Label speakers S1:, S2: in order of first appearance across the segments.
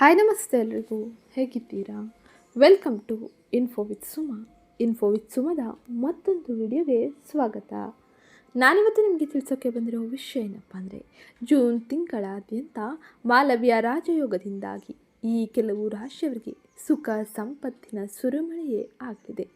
S1: Hi ನಮಸ್ತೆ ಎಲ್ರಿಗೂ. ಹೇಗಿದ್ದೀರಾ? Welcome to info with Suma info with ಸುಮದ ಮತ್ತೊಂದು ವಿಡಿಯೋಗೆ ಸ್ವಾಗತ. ನಾನಿವತ್ತು ನಿಮಗೆ ತಿಳಿಸೋಕ್ಕೆ ಬಂದಿರೋ ವಿಷಯ ಏನಪ್ಪ ಅಂದರೆ, ಜೂನ್ ತಿಂಗಳಾದ್ಯಂತ ಮಾಲವ್ಯ ರಾಜಯೋಗದಿಂದಾಗಿ ಈ ಕೆಲವು ರಾಶಿಯವರಿಗೆ ಸುಖ ಸಂಪತ್ತಿನ ಸುರಿಮಳೆಯೇ ಆಗಲಿದೆ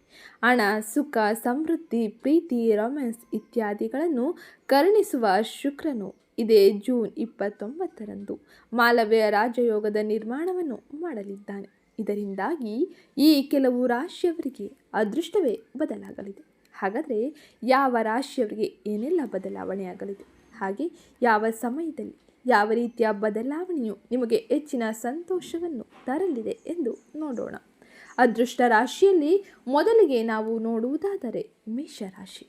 S1: ಹಣ, ಸುಖ, ಸಮೃದ್ಧಿ, ಪ್ರೀತಿ ರೊಮ್ಯಾನ್ಸ್ ಇತ್ಯಾದಿಗಳನ್ನು ಕರುಣಿಸುವ ಶುಕ್ರನು ಇದೇ ಜೂನ್ ಇಪ್ಪತ್ತೊಂಬತ್ತರಂದು ಮಾಲವ್ಯ ರಾಜಯೋಗದ ನಿರ್ಮಾಣವನ್ನು ಮಾಡಲಿದ್ದಾನೆ. ಇದರಿಂದಾಗಿ ಈ ಕೆಲವು ರಾಶಿಯವರಿಗೆ ಅದೃಷ್ಟವೇ ಬದಲಾಗಲಿದೆ. ಹಾಗಾದರೆ ಯಾವ ರಾಶಿಯವರಿಗೆ ಏನೆಲ್ಲ ಬದಲಾವಣೆ ಆಗಲಿದೆ ಹಾಗೆ ಯಾವ ಸಮಯದಲ್ಲಿ ಯಾವ ರೀತಿಯ ಬದಲಾವಣೆಯು ನಿಮಗೆ ಹೆಚ್ಚಿನ ಸಂತೋಷವನ್ನು ತರಲಿದೆ ಎಂದು ನೋಡೋಣ. ಅದೃಷ್ಟ ರಾಶಿಯಲ್ಲಿ ಮೊದಲಿಗೆ ನಾವು ನೋಡುವುದಾದರೆ ಮೇಷರಾಶಿ.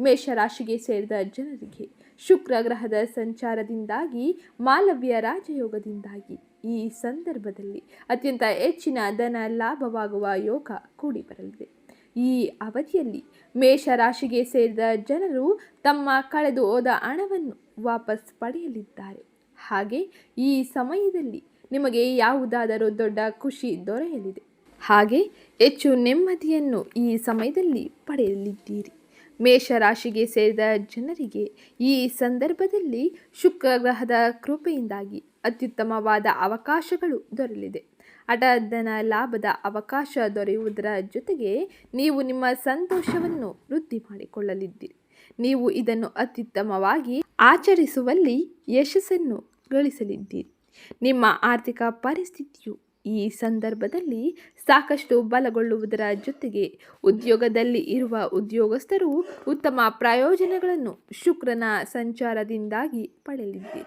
S1: ಮೇಷರಾಶಿಗೆ ಸೇರಿದ ಜನರಿಗೆ ಶುಕ್ರ ಗ್ರಹದ ಸಂಚಾರದಿಂದಾಗಿ, ಮಾಲವ್ಯ ರಾಜಯೋಗದಿಂದಾಗಿ ಈ ಸಂದರ್ಭದಲ್ಲಿ ಅತ್ಯಂತ ಹೆಚ್ಚಿನ ಧನ ಲಾಭವಾಗುವ ಯೋಗ ಕೂಡಿ ಬರಲಿದೆ ಈ ಅವಧಿಯಲ್ಲಿ ಮೇಷರಾಶಿಗೆ ಸೇರಿದ ಜನರು ತಮ್ಮ ಕಳೆದು ಹೋದ ಹಣವನ್ನು ವಾಪಸ್ ಪಡೆಯಲಿದ್ದಾರೆ. ಹಾಗೆ ಈ ಸಮಯದಲ್ಲಿ ನಿಮಗೆ ಯಾವುದಾದರೂ ದೊಡ್ಡ ಖುಷಿ ದೊರೆಯಲಿದೆ. ಹಾಗೆ ಹೆಚ್ಚು ನೆಮ್ಮದಿಯನ್ನು ಈ ಸಮಯದಲ್ಲಿ ಪಡೆಯಲಿದ್ದೀರಿ. ಮೇಷರಾಶಿಗೆ ಸೇರಿದ ಜನರಿಗೆ ಈ ಸಂದರ್ಭದಲ್ಲಿ ಶುಕ್ರ ಗ್ರಹದ ಕೃಪೆಯಿಂದಾಗಿ ಅತ್ಯುತ್ತಮವಾದ ಅವಕಾಶಗಳು ದೊರಲಿದೆ ಹಠಧನ ಲಾಭದ ಅವಕಾಶ ದೊರೆಯುವುದರ ಜೊತೆಗೆ ನೀವು ನಿಮ್ಮ ಸಂತೋಷವನ್ನು ವೃದ್ಧಿ ಮಾಡಿಕೊಳ್ಳಲಿದ್ದೀರಿ. ನೀವು ಇದನ್ನು ಅತ್ಯುತ್ತಮವಾಗಿ ಆಚರಿಸುವಲ್ಲಿ ಯಶಸ್ಸನ್ನು ಗಳಿಸಲಿದ್ದೀರಿ. ನಿಮ್ಮ ಆರ್ಥಿಕ ಪರಿಸ್ಥಿತಿಯು ಈ ಸಂದರ್ಭದಲ್ಲಿ ಸಾಕಷ್ಟು ಬಲಗೊಳ್ಳುವುದರ ಜೊತೆಗೆ ಉದ್ಯೋಗದಲ್ಲಿ ಇರುವ ಉದ್ಯೋಗಸ್ಥರು ಉತ್ತಮ ಪ್ರಯೋಜನಗಳನ್ನು ಶುಕ್ರನ ಸಂಚಾರದಿಂದಾಗಿ ಪಡೆಯಲಿದ್ದೀರಿ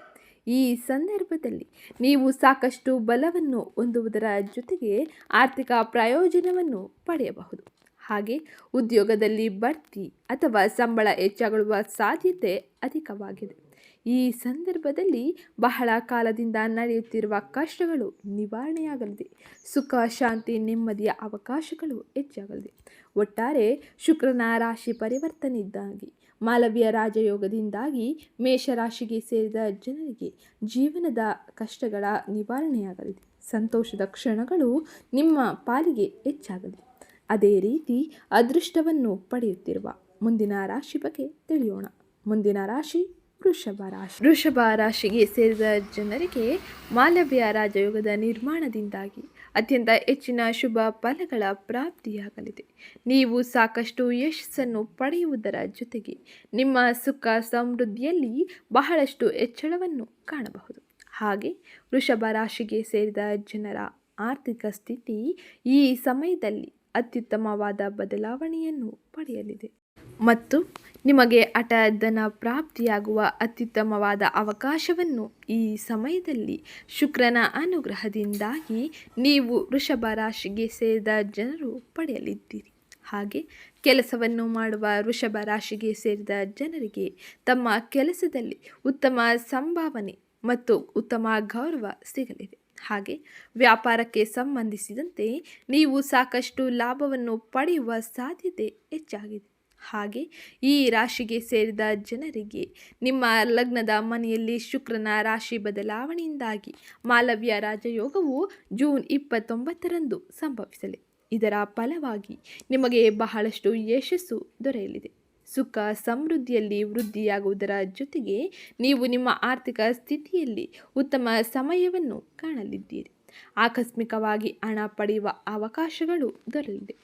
S1: ಈ ಸಂದರ್ಭದಲ್ಲಿ ನೀವು ಸಾಕಷ್ಟು ಬಲವನ್ನು ಹೊಂದುವುದರ ಜೊತೆಗೆ ಆರ್ಥಿಕ ಪ್ರಯೋಜನವನ್ನು ಪಡೆಯಬಹುದು. ಹಾಗೆ ಉದ್ಯೋಗದಲ್ಲಿ ಬಡ್ತಿ ಅಥವಾ ಸಂಬಳ ಹೆಚ್ಚಾಗುವ ಸಾಧ್ಯತೆ ಅಧಿಕವಾಗಿದೆ. ಈ ಸಂದರ್ಭದಲ್ಲಿ ಬಹಳ ಕಾಲದಿಂದ ನಡೆಯುತ್ತಿರುವ ಕಷ್ಟಗಳು ನಿವಾರಣೆಯಾಗಲಿದೆ. ಸುಖ, ಶಾಂತಿ, ನೆಮ್ಮದಿಯ ಅವಕಾಶಗಳು ಹೆಚ್ಚಾಗಲಿದೆ. ಒಟ್ಟಾರೆ ಶುಕ್ರನ ರಾಶಿ ಪರಿವರ್ತನೆಯಿಂದಾಗಿ, ಮಾಲವ್ಯ ರಾಜಯೋಗದಿಂದಾಗಿ ಮೇಷರಾಶಿಗೆ ಸೇರಿದ ಜನರಿಗೆ ಜೀವನದ ಕಷ್ಟಗಳ ನಿವಾರಣೆಯಾಗಲಿದೆ. ಸಂತೋಷದ ಕ್ಷಣಗಳು ನಿಮ್ಮ ಪಾಲಿಗೆ ಹೆಚ್ಚಾಗಲಿದೆ. ಅದೇ ರೀತಿ ಅದೃಷ್ಟವನ್ನು ಪಡೆಯುತ್ತಿರುವ ಮುಂದಿನ ರಾಶಿ ಬಗ್ಗೆ ತಿಳಿಯೋಣ. ಮುಂದಿನ ರಾಶಿ ವೃಷಭ ರಾಶಿ. ವೃಷಭ ರಾಶಿಗೆ ಸೇರಿದ ಜನರಿಗೆ ಮಾಲವ್ಯ ರಾಜಯೋಗದ ನಿರ್ಮಾಣದಿಂದಾಗಿ ಅತ್ಯಂತ ಹೆಚ್ಚಿನ ಶುಭ ಫಲಗಳ ಪ್ರಾಪ್ತಿಯಾಗಲಿದೆ. ನೀವು ಸಾಕಷ್ಟು ಯಶಸ್ಸನ್ನು ಪಡೆಯುವುದರ ಜೊತೆಗೆ ನಿಮ್ಮ ಸುಖ ಸಮೃದ್ಧಿಯಲ್ಲಿ ಬಹಳಷ್ಟು ಹೆಚ್ಚಳವನ್ನು ಕಾಣಬಹುದು. ಹಾಗೆ ವೃಷಭ ರಾಶಿಗೆ ಸೇರಿದ ಜನರ ಆರ್ಥಿಕ ಸ್ಥಿತಿ ಈ ಸಮಯದಲ್ಲಿ ಅತ್ಯುತ್ತಮವಾದ ಬದಲಾವಣೆಯನ್ನು ಪಡೆಯಲಿದೆ. ಮತ್ತು ನಿಮಗೆ ಹಠಧನ ಪ್ರಾಪ್ತಿಯಾಗುವ ಅತ್ಯುತ್ತಮವಾದ ಅವಕಾಶವನ್ನು ಈ ಸಮಯದಲ್ಲಿ ಶುಕ್ರನ ಅನುಗ್ರಹದಿಂದಾಗಿ ನೀವು ವೃಷಭ ರಾಶಿಗೆ ಸೇರಿದ ಜನರು ಪಡೆಯಲಿದ್ದೀರಿ. ಹಾಗೆ ಕೆಲಸವನ್ನು ಮಾಡುವ ವೃಷಭ ರಾಶಿಗೆ ಸೇರಿದ ಜನರಿಗೆ ತಮ್ಮ ಕೆಲಸದಲ್ಲಿ ಉತ್ತಮ ಸಂಭಾವನೆ ಮತ್ತು ಉತ್ತಮ ಗೌರವ ಸಿಗಲಿದೆ. ಹಾಗೆ ವ್ಯಾಪಾರಕ್ಕೆ ಸಂಬಂಧಿಸಿದಂತೆ ನೀವು ಸಾಕಷ್ಟು ಲಾಭವನ್ನು ಪಡೆಯುವ ಸಾಧ್ಯತೆ ಹೆಚ್ಚಾಗಿದೆ. ಹಾಗೆ ಈ ರಾಶಿಗೆ ಸೇರಿದ ಜನರಿಗೆ ನಿಮ್ಮ ಲಗ್ನದ ಮನೆಯಲ್ಲಿ ಶುಕ್ರನ ರಾಶಿ ಬದಲಾವಣೆಯಿಂದಾಗಿ ಮಾಲವ್ಯ ರಾಜಯೋಗವು ಜೂನ್ ಇಪ್ಪತ್ತೊಂಬತ್ತರಂದು ಸಂಭವಿಸಲಿ. ಇದರ ಫಲವಾಗಿ ನಿಮಗೆ ಬಹಳಷ್ಟು ಯಶಸ್ಸು ದೊರೆಯಲಿದೆ. ಸುಖ ಸಮೃದ್ಧಿಯಲ್ಲಿ ವೃದ್ಧಿಯಾಗುವುದರ ಜೊತೆಗೆ ನೀವು ನಿಮ್ಮ ಆರ್ಥಿಕ ಸ್ಥಿತಿಯಲ್ಲಿ ಉತ್ತಮ ಸಮಯವನ್ನು ಕಾಣಲಿದ್ದೀರಿ. ಆಕಸ್ಮಿಕವಾಗಿ ಹಣ ಪಡೆಯುವ ಅವಕಾಶಗಳು ದೊರೆಯಲಿದೆ.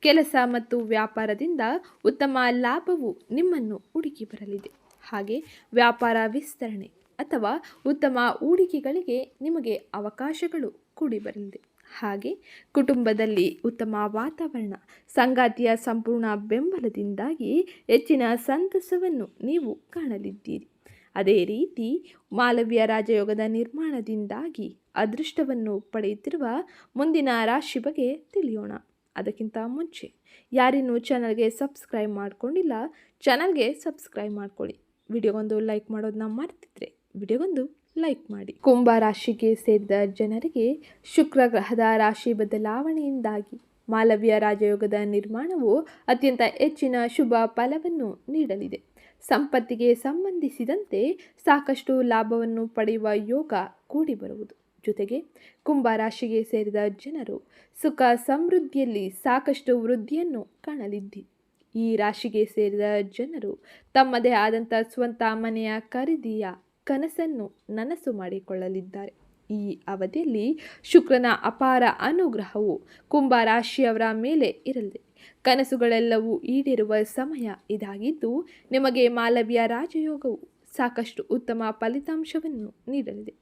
S1: ಕೆಲಸ ಮತ್ತು ವ್ಯಾಪಾರದಿಂದ ಉತ್ತಮ ಲಾಭವು ನಿಮ್ಮನ್ನು ಹುಡುಕಿ ಬರಲಿದೆ. ಹಾಗೆ ವ್ಯಾಪಾರ ವಿಸ್ತರಣೆ ಅಥವಾ ಉತ್ತಮ ಹೂಡಿಕೆಗಳಿಗೆ ನಿಮಗೆ ಅವಕಾಶಗಳು ಕೂಡಿ ಬರಲಿದೆ. ಹಾಗೆ ಕುಟುಂಬದಲ್ಲಿ ಉತ್ತಮ ವಾತಾವರಣ, ಸಂಗಾತಿಯ ಸಂಪೂರ್ಣ ಬೆಂಬಲದಿಂದಾಗಿ ಹೆಚ್ಚಿನ ಸಂತಸವನ್ನು ನೀವು ಕಾಣಲಿದ್ದೀರಿ. ಅದೇ ರೀತಿ ಮಾಲವ್ಯ ರಾಜಯೋಗದ ನಿರ್ಮಾಣದಿಂದಾಗಿ ಅದೃಷ್ಟವನ್ನು ಪಡೆಯುತ್ತಿರುವ ಮುಂದಿನ ರಾಶಿ ಬಗ್ಗೆ ತಿಳಿಯೋಣ. ಅದಕ್ಕಿಂತ ಮುಂಚೆ ಯಾರಿನ್ನೂ ಚಾನಲ್ಗೆ ಸಬ್ಸ್ಕ್ರೈಬ್ ಮಾಡಿಕೊಂಡಿಲ್ಲ, ಚಾನಲ್ಗೆ ಸಬ್ಸ್ಕ್ರೈಬ್ ಮಾಡ್ಕೊಳ್ಳಿ. ವಿಡಿಯೋಗೊಂದು ಲೈಕ್ ಮಾಡೋದನ್ನ ಮಾಡ್ತಿದ್ರೆ ವಿಡಿಯೋಗೊಂದು ಲೈಕ್ ಮಾಡಿ. ಕುಂಭ ರಾಶಿಗೆ ಸೇರಿದ ಜನರಿಗೆ ಶುಕ್ರ ಗ್ರಹದ ರಾಶಿ ಬದಲಾವಣೆಯಿಂದಾಗಿ ಮಾಲವ್ಯ ರಾಜಯೋಗದ ನಿರ್ಮಾಣವು ಅತ್ಯಂತ ಹೆಚ್ಚಿನ ಶುಭ ಫಲವನ್ನು ನೀಡಲಿದೆ. ಸಂಪತ್ತಿಗೆ ಸಂಬಂಧಿಸಿದಂತೆ ಸಾಕಷ್ಟು ಲಾಭವನ್ನು ಪಡೆಯುವ ಯೋಗ ಕೂಡಿ ಬರುವುದು. ಜೊತೆಗೆ ಕುಂಭ ರಾಶಿಗೆ ಸೇರಿದ ಜನರು ಸುಖ ಸಮೃದ್ಧಿಯಲ್ಲಿ ಸಾಕಷ್ಟು ವೃದ್ಧಿಯನ್ನು ಕಾಣಲಿದ್ದಿ. ಈ ರಾಶಿಗೆ ಸೇರಿದ ಜನರು ತಮ್ಮದೇ ಆದಂಥ ಸ್ವಂತ ಮನೆಯ ಖರೀದಿಯ ಕನಸನ್ನು ನನಸು ಮಾಡಿಕೊಳ್ಳಲಿದ್ದಾರೆ. ಈ ಅವಧಿಯಲ್ಲಿ ಶುಕ್ರನ ಅಪಾರ ಅನುಗ್ರಹವು ಕುಂಭ ರಾಶಿಯವರ ಮೇಲೆ ಇರಲಿದೆ ಕನಸುಗಳೆಲ್ಲವೂ ಈಡೇರುವ ಸಮಯ ಇದಾಗಿದ್ದು ನಿಮಗೆ ಮಾಲವ್ಯ ರಾಜಯೋಗವು ಸಾಕಷ್ಟು ಉತ್ತಮ ಫಲಿತಾಂಶವನ್ನು ನೀಡಲಿದೆ.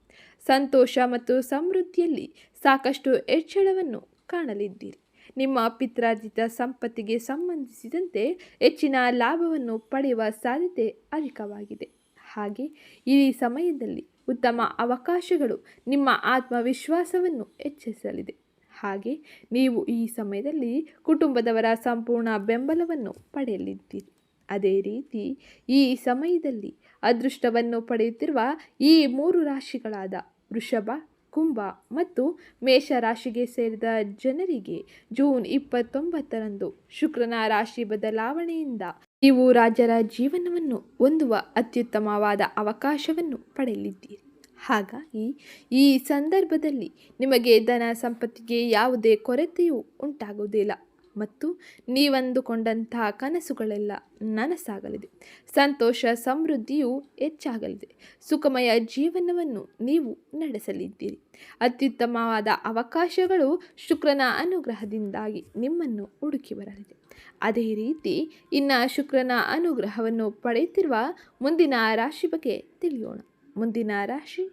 S1: ಸಂತೋಷ ಮತ್ತು ಸಮೃದ್ಧಿಯಲ್ಲಿ ಸಾಕಷ್ಟು ಹೆಚ್ಚಳವನ್ನು ಕಾಣಲಿದ್ದೀರಿ. ನಿಮ್ಮ ಪಿತ್ರಾರ್ಜಿತ ಸಂಪತ್ತಿಗೆ ಸಂಬಂಧಿಸಿದಂತೆ ಹೆಚ್ಚಿನ ಲಾಭವನ್ನು ಪಡೆಯುವ ಸಾಧ್ಯತೆ ಅಧಿಕವಾಗಿದೆ. ಹಾಗೆ ಈ ಸಮಯದಲ್ಲಿ ಉತ್ತಮ ಅವಕಾಶಗಳು ನಿಮ್ಮ ಆತ್ಮವಿಶ್ವಾಸವನ್ನು ಹೆಚ್ಚಿಸಲಿದೆ. ಹಾಗೆ ನೀವು ಈ ಸಮಯದಲ್ಲಿ ಕುಟುಂಬದವರ ಸಂಪೂರ್ಣ ಬೆಂಬಲವನ್ನು ಪಡೆಯಲಿದ್ದೀರಿ. ಅದೇ ರೀತಿ ಈ ಸಮಯದಲ್ಲಿ ಅದೃಷ್ಟವನ್ನು ಪಡೆಯುತ್ತಿರುವ ಈ ಮೂರು ರಾಶಿಗಳಾದ ವೃಷಭ, ಕುಂಭ ಮತ್ತು ಮೇಷ ರಾಶಿಗೆ ಸೇರಿದ ಜನರಿಗೆ ಜೂನ್ ಇಪ್ಪತ್ತೊಂಬತ್ತರಂದು ಶುಕ್ರನ ರಾಶಿ ಬದಲಾವಣೆಯಿಂದ ನೀವು ರಾಜರ ಜೀವನವನ್ನು ಹೊಂದುವ ಅತ್ಯುತ್ತಮವಾದ ಅವಕಾಶವನ್ನು ಪಡೆಯಲಿದ್ದೀರಿ. ಹಾಗಾಗಿ ಈ ಸಂದರ್ಭದಲ್ಲಿ ನಿಮಗೆ ಧನ ಸಂಪತ್ತಿಗೆ ಯಾವುದೇ ಕೊರತೆಯೂ ಉಂಟಾಗುವುದಿಲ್ಲ ಮತ್ತು ನೀವಂದುಕೊಂಡಂತಹ ಕನಸುಗಳೆಲ್ಲ ನನಸಾಗಲಿದೆ. ಸಂತೋಷ, ಸಮೃದ್ಧಿಯು ಹೆಚ್ಚಾಗಲಿದೆ. ಸುಖಮಯ ಜೀವನವನ್ನು ನೀವು ನಡೆಸಲಿದ್ದೀರಿ. ಅತ್ಯುತ್ತಮವಾದ ಅವಕಾಶಗಳು ಶುಕ್ರನ ಅನುಗ್ರಹದಿಂದಾಗಿ ನಿಮ್ಮನ್ನು ಹುಡುಕಿ ಬರಲಿದೆ. ಅದೇ ರೀತಿ ಇನ್ನು ಶುಕ್ರನ ಅನುಗ್ರಹವನ್ನು ಪಡೆಯುತ್ತಿರುವ ಮುಂದಿನ ರಾಶಿ ಬಗ್ಗೆ ತಿಳಿಯೋಣ. ಮುಂದಿನ ರಾಶಿ,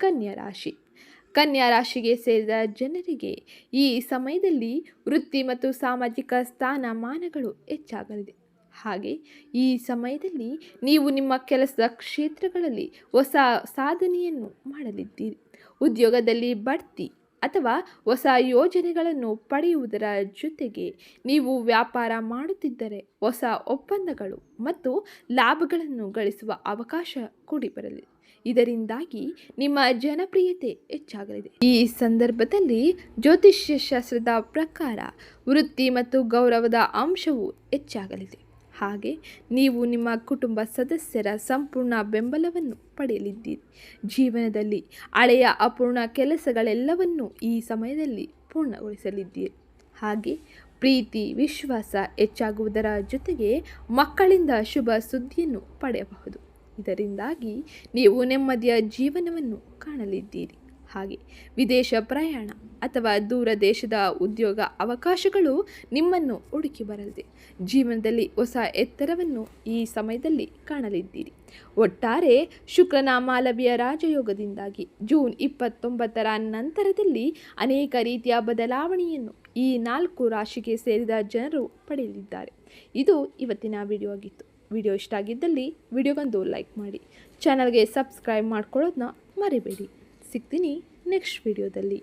S1: ಕನ್ಯಾ ರಾಶಿ. ಕನ್ಯಾ ರಾಶಿಗೆ ಸೇರಿದ ಜನರಿಗೆ ಈ ಸಮಯದಲ್ಲಿ ವೃತ್ತಿ ಮತ್ತು ಸಾಮಾಜಿಕ ಸ್ಥಾನಮಾನಗಳು ಹೆಚ್ಚಾಗಲಿದೆ. ಹಾಗೆ ಈ ಸಮಯದಲ್ಲಿ ನೀವು ನಿಮ್ಮ ಕೆಲಸದ ಕ್ಷೇತ್ರಗಳಲ್ಲಿ ಹೊಸ ಸಾಧನೆಯನ್ನು ಮಾಡಲಿದ್ದೀರಿ. ಉದ್ಯೋಗದಲ್ಲಿ ಬಡ್ತಿ ಅಥವಾ ಹೊಸ ಯೋಜನೆಗಳನ್ನು ಪಡೆಯುವುದರ ಜೊತೆಗೆ ನೀವು ವ್ಯಾಪಾರ ಮಾಡುತ್ತಿದ್ದರೆ ಹೊಸ ಒಪ್ಪಂದಗಳು ಮತ್ತು ಲಾಭಗಳನ್ನು ಗಳಿಸುವ ಅವಕಾಶ ಕೂಡಿ ಬರಲಿದೆ ಇದರಿಂದಾಗಿ ನಿಮ್ಮ ಜನಪ್ರಿಯತೆ ಹೆಚ್ಚಾಗಲಿದೆ. ಈ ಸಂದರ್ಭದಲ್ಲಿ ಜ್ಯೋತಿಷ್ಯ ಶಾಸ್ತ್ರದ ಪ್ರಕಾರ ವೃತ್ತಿ ಮತ್ತು ಗೌರವದ ಅಂಶವು ಹೆಚ್ಚಾಗಲಿದೆ. ಹಾಗೆ ನೀವು ನಿಮ್ಮ ಕುಟುಂಬ ಸದಸ್ಯರ ಸಂಪೂರ್ಣ ಬೆಂಬಲವನ್ನು ಪಡೆಯಲಿದ್ದೀರಿ. ಜೀವನದಲ್ಲಿ ಹಳೆಯ ಅಪೂರ್ಣ ಕೆಲಸಗಳೆಲ್ಲವನ್ನು ಈ ಸಮಯದಲ್ಲಿ ಪೂರ್ಣಗೊಳಿಸಲಿದ್ದೀರಿ. ಹಾಗೆ ಪ್ರೀತಿ, ವಿಶ್ವಾಸ ಹೆಚ್ಚಾಗುವುದರ ಜೊತೆಗೆ ಮಕ್ಕಳಿಂದ ಶುಭ ಸುದ್ದಿಯನ್ನು ಪಡೆಯಬಹುದು. ಇದರಿಂದಾಗಿ ನೀವು ನೆಮ್ಮದಿಯ ಜೀವನವನ್ನು ಕಾಣಲಿದ್ದೀರಿ. ಹಾಗೆ ವಿದೇಶ ಪ್ರಯಾಣ ಅಥವಾ ದೂರ ದೇಶದ ಉದ್ಯೋಗ ಅವಕಾಶಗಳು ನಿಮ್ಮನ್ನು ಹುಡುಕಿ ಬರಲಿದೆ. ಜೀವನದಲ್ಲಿ ಹೊಸ ಎತ್ತರವನ್ನು ಈ ಸಮಯದಲ್ಲಿ ಕಾಣಲಿದ್ದೀರಿ. ಒಟ್ಟಾರೆ ಶುಕ್ರನ ಮಾಲವಿಯ ರಾಜಯೋಗದಿಂದಾಗಿ ಜೂನ್ ಇಪ್ಪತ್ತೊಂಬತ್ತರ ನಂತರದಲ್ಲಿ ಅನೇಕ ರೀತಿಯ ಬದಲಾವಣೆಯನ್ನು ಈ ನಾಲ್ಕು ರಾಶಿಗೆ ಸೇರಿದ ಜನರು ಪಡೆಯಲಿದ್ದಾರೆ. ಇದು ಇವತ್ತಿನ ವಿಡಿಯೋ ಆಗಿತ್ತು. ವಿಡಿಯೋ ಇಷ್ಟ ಆಗಿದ್ದಲ್ಲಿ ವಿಡಿಯೋಗೊಂದು ಲೈಕ್ ಮಾಡಿ. ಚಾನಲ್ಗೆ ಸಬ್ಸ್ಕ್ರೈಬ್ ಮಾಡ್ಕೊಳ್ಳೋದನ್ನ ಮರಿಬೇಡಿ. ಸಿಗ್ತೀನಿ ನೆಕ್ಸ್ಟ್ ವಿಡಿಯೋದಲ್ಲಿ.